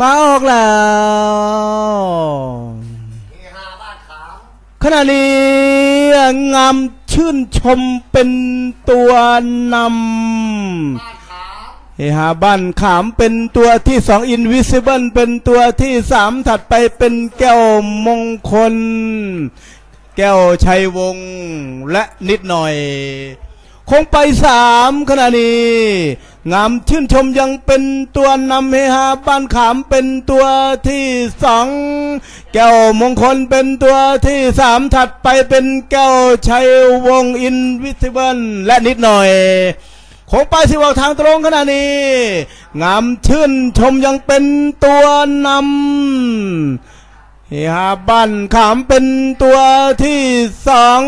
มาออกแล้วขณะนี้งามชื่นชมเป็นตัวนำเฮฮาบ้านขามเป็นตัวที่สองอินวิซิเบิลเป็นตัวที่สามถัดไปเป็นแก้วมงคล แก้วชัยวงและนิดหน่อย คงไปสามขณะนี้ งามชื่นชมยังเป็นตัวนำเฮฮาบ้านขามเป็นตัวที่สองแก้วมงคลเป็นตัวที่สามถัดไปเป็นแก้วชัยวงอินวิซิเบิลและนิดหน่อยคงไปสิวาทางตรงขณะนี้ งามชื่นชมยังเป็นตัวนำเฮฮาบ้านขามเป็นตัวที่สอง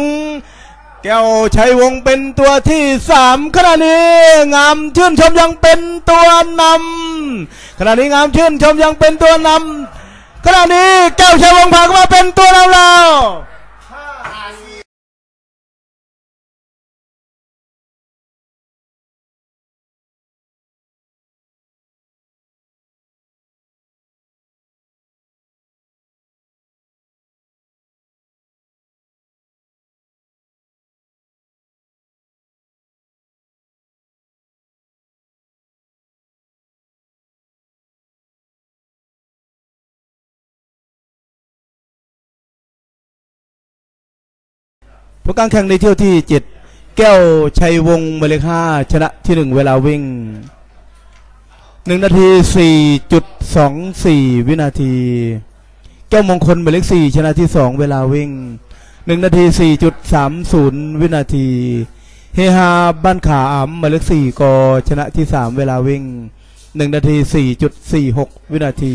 แก้วชัยวงเป็นตัวที่สามขณะนี้งามชื่นชมยังเป็นตัวนำขณะนี้งามชื่นชมยังเป็นตัวนำขณะนี้แก้วชัยวงผ่านเข้ามาเป็นตัวนำแล้ว ผลการแข่งในเที่ยวที่เจ็ดแก้วชัยวงศ์หมเลขห้าชนะที่หนึ่งเวลาวิ่งหนึ่งนาทีสี่จุดสองสี่วินาที แก้วมงคลหมายเลขสี่ชนะที่สองเวลาวิ่งหนึ่งนาทีสี่จุดสามศูนย์วินาที เฮฮาบ้านขาอ่ำหมายเลขสี่กชนะที่สามเวลาวิ่งหนึ่งนาทีสี่จุดสี่หกวินาที